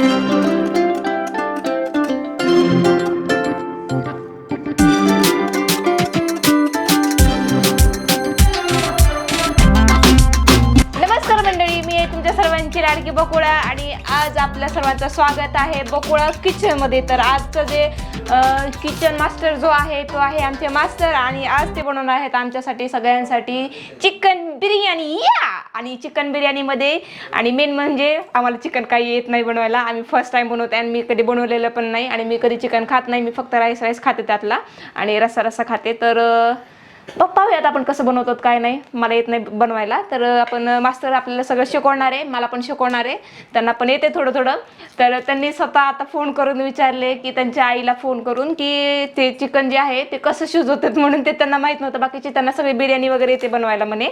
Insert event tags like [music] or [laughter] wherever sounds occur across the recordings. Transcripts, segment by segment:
नमस्कार तुमच्या सर्वांची लाडकी बकुळा आणि आज आपल्या सर्वांचं स्वागत आहे. बकुळा किचनमध्ये. तर आजचं जे किचन मास्टर जो आहे तो आहे आमचे मास्टर आणि आज ते बनवणार आहेत आमच्यासाठी सगळ्यांसाठी चिकन बिर्याणी. या! आणि चिकन बिर्याणीमध्ये आणि मेन म्हणजे आम्हाला चिकन काही येत नाही बनवायला. आम्ही फर्स्ट टाइम बनवते आणि मी कधी बनवलेलं पण नाही आणि मी कधी चिकन खात नाही. मी फक्त राईस राईस खाते त्यातला आणि रस्सा रस्सा खाते. तर बघ पाहूयात आपण कसं बनवतात काय नाही. मला येत नाही बनवायला. तर आपण मास्टर आपल्याला सगळं शिकवणार आहे. मला पण शिकवणार आहे. त्यांना पण येते थोडं थोडं तर त्यांनी स्वतः आता फोन करून विचारले की त्यांच्या आईला फोन करून की ते चिकन जे आहे ते कसं शिजवतात म्हणून ते त्यांना माहीत नव्हतं. बाकीची त्यांना सगळी बिर्याणी वगैरे येते बनवायला म्हणे.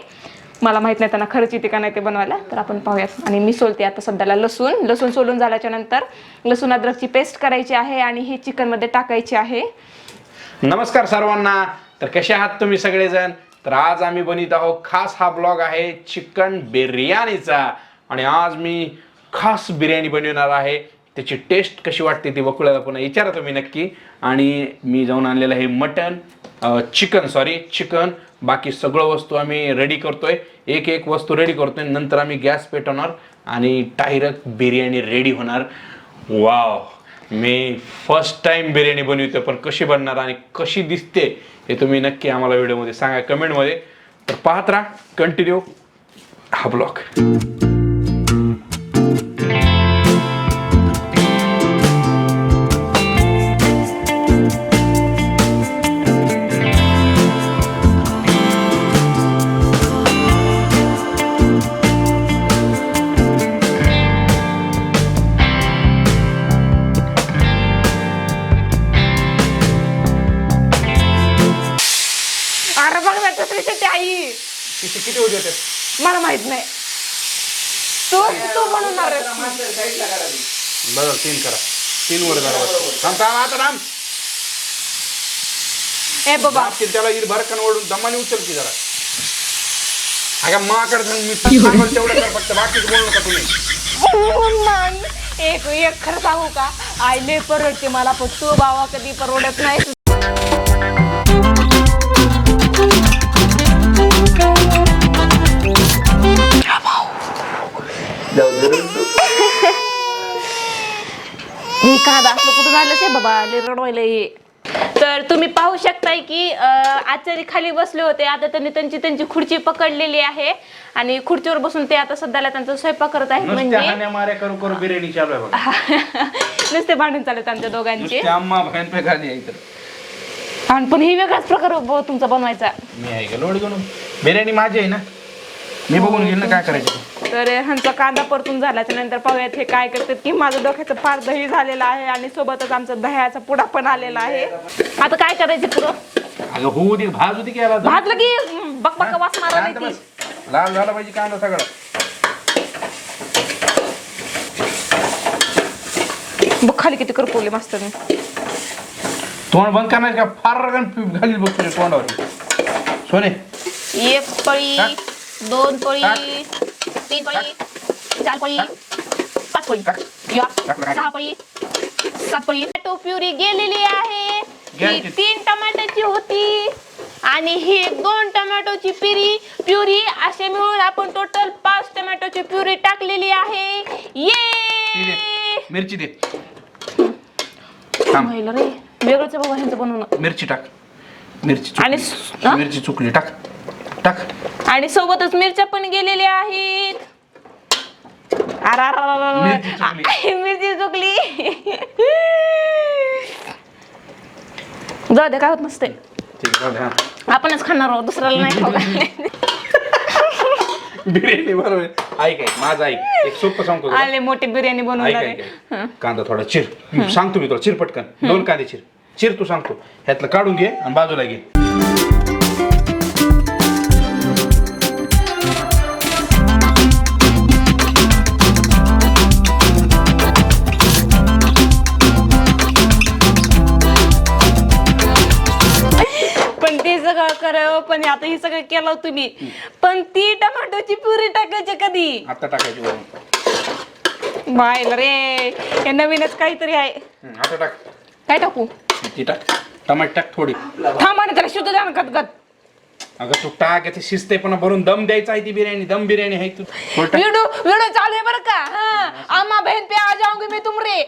मला माहीत नाही त्यांना खरंच येते का नाही ते बनवायला. तर आपण पाहूयात. आणि मी सोलते आता सध्याला लसूण. लसूण सोलून झाल्याच्यानंतर लसूण अद्रकची पेस्ट करायची आहे आणि ही चिकनमध्ये टाकायची आहे. नमस्कार सर्वांना. तर कसे आहात तुम्ही सगळेजण? तर आज आम्ही बनित आहोत खास हा ब्लॉग आहे चिकन बिर्याणीचा. आणि आज मी खास बिर्याणी बनवणार आहे. त्याची टेस्ट कशी वाटते ती वकुळ्याला पुन्हा विचारा तुम्ही नक्की. आणि मी जाऊन आणलेलं हे मटन चिकन सॉरी चिकन. बाकी सगळं वस्तू आम्ही रेडी करतोय. एक एक वस्तू रेडी करतोय. नंतर आम्ही गॅस पेटवणार आणि डायरेक्ट बिर्याणी रेडी होणार. वाव मी फर्स्ट टाइम बिर्याणी बनवितो पण कशी बनणार आणि कशी दिसते हे तुम्ही नक्की आम्हाला व्हिडिओमध्ये सांगा कमेंटमध्ये तर पाहत राहा कंटिन्यू हा ब्लॉग किती होते ते मला माहीत नाही. तू तू. बरं तीन करा. तीन वर. थांब थांब आता थांब. ए बाबा. बापची त्याला इर भरकन ओढून दमाने उचल की जरा. अगं माकडे जाऊन मी सांगेल तेवढं कर फक्त बाकीच बोलू नका तुम्ही. हो एक एक खरं सांगू का? आई लय परवडते मला पण तू बाबा कधी परवडत नाही ते बाबा रडवायला हे. तर तुम्ही पाहू शकताय की आचारी खाली बसले होते. आता त्यांनी त्यांची त्यांची खुर्ची पकडलेली आहे. आणि खुर्चीवर बसून ते आता सध्याला त्यांचा स्वयंपाक करत आहेत. नुसत्या म्हणजे हाण्या माऱ्या करू करू बिर्याणी चालू आहे बघा. [laughs] नुसते भांडून चालत आमच्या दोघांचे. नुसत्या अम्मा भयन पे खाली आहे इथं. आणि पण ही वेगळाच प्रकार ब- तुमचा बनवायचा. मी आहे का लोड घेऊन? बिर्याणी माझी आहे ना? मी बघून घेईल ना काय करायचं. तर ह्यांचा कांदा परतून झाल्याच्यानंतर पाहूयात हे काय करतात की माझं डोक्याचं फार दही झालेलं आहे आणि सोबतच आमचा दह्याचा पुडा पण आलेला आहे आता काय करायचं अगं होऊ दे भाजू दे की याला. भाजलं की बक बक वास मारा शांत ती बस. लाल झाला पाहिजे कांदा सगळा बघ खाली किती करपवले मस्त मी तोंड बंद करणार का फार घालील बघ तुझ्या तोंडावर सोने एक पळी. दोन पळी. तीन पळी चार पळी पाच पळी. या. सहा पळी सात पळी. टोमॅटो प्युरी गेलेली आहे. ही. तीन टमाट्याची होती. आणि ही दोन टोमॅटोची प्युरी प्युरी असे मिळून आपण टोटल पाच टोमॅटोची प्युरी टाकलेली आहे. ये! मिरची दे. महिला रे वेगळंच बाबा ह्यांचं बनवणं मिरची टाक. मिरची. आणि? मिरची चुकली. टाक. टाक. आणि सोबतच मिरच्या पण गेलेल्या आहेत. मिरची चुकली. जाऊ दे काय होत नसते. आपणच खाणार आहोत दुसऱ्याला नाही खाऊ [laughs] बिर्याणी बरोबर ऐक ऐक माझं ऐक. एक सोपं सांगतो तुला. आले मोठी बिर्याणी ऐक बनवणार ऐक आहे ऐक. कांदा थोडा चिर. सांगतो मी तुला चिर पटकन. दोन कांदे चिर. चिर तू सांगतो. ह्यातलं काढून घे आणि बाजूला घे. सगळं करावं पण आता हे सगळं केलं तुम्ही पण ती टमाटोची प्युरी टाकायची कधी? आता टाकायची वरून. बायला रे हे नवीनच काहीतरी आहे. हम्म, आता टाक. काय टाकू? ती टाक. टमाट टाक थोडी. थांबा ना त्याला शुद्ध द्या ना गदगद अगं तू टाक याचे शिजते पण भरून दम द्यायचा आहे ती बिर्याणी दम बिर्याणी आहे तू. थोडं टाक. चालू है बरं का? हाँ. अम्मा बहन पे आ जाऊंगी मैं तुम रे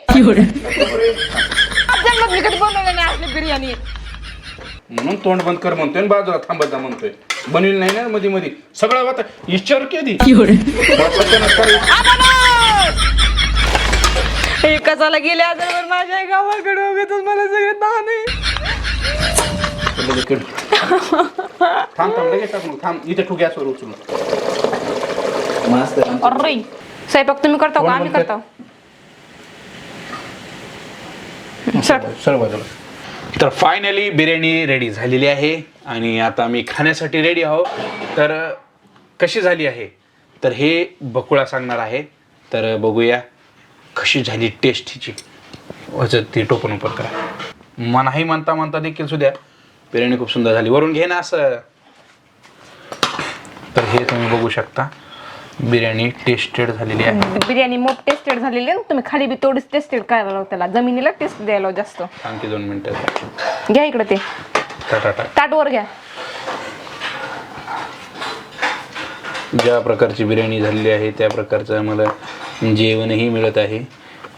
जन्मत मी कधी बनवलं नाही असली बिर्याणी. म्हणून तोंड बंद कर म्हणतोय आणि बाजूला थांबत जा म्हणतोय. बनविल नाही ना मध्ये मध्ये सगळं विचार कधी हे कसाला गेले आजवर माझ्या गावाकडे उगाचच मला सगळे ताण आहे थांब थांब लगेच टाक मग. थांब इथे ठू गॅसवर उचलून. मास्तर अरे स्वयंपाक तुम्ही करता का? आम्ही करता. चल. सर्व बाजूला तर फायनली बिर्याणी रेडी झालेली आहे आणि आता मी खाण्यासाठी रेडी आहो तर कशी झाली आहे? तर हे बकुळा सांगणार आहे. तर बघूया कशी झाली टेस्ट हिची ती टोपण उपर करा. मनाही म्हणता म्हणता देखील सुद्धा बिर्याणी खूप सुंदर झाली. वरून घे ना असं. तर हे तुम्ही बघू शकता. बिर्याणी टेस्टेड झालेली आहे. बिर्याणी मोठ टेस्टेड झालेली आहे. ना तुम्ही खाली बी तेवढीच टेस्टेड करायला लाव त्याला. जमिनीला टेस्ट द्यायला लाव जास्त. आणखी दोन मिनटं. घ्या इकडे ते. टाटा ताटवर घ्या. ज्या प्रकारची बिर्याणी झालेली आहे त्या प्रकारचं आम्हाला जेवणही मिळत आहे.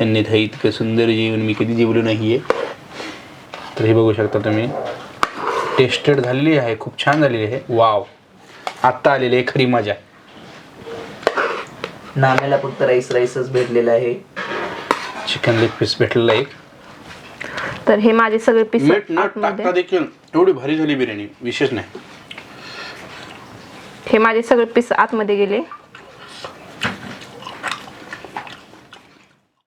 अन्यथा इतकं सुंदर जेवण मी कधी जेवलो नाही आहे तर हे बघू शकता तुम्ही. टेस्टेड झालेली आहे खूप छान झालेली आहे. वाव. आत्ता आलेली आहे खरी मजा. नाम्याला फक्त राईस राईसच भेटलेला आहे. चिकन लेग पीस भेटलेला एक तर हे माझे सगळे पीस मीठ न टाकता देखील एवढी भारी झाली बिर्याणी विशेष नाही. हे माझे सगळे पीस आतमध्ये गेले.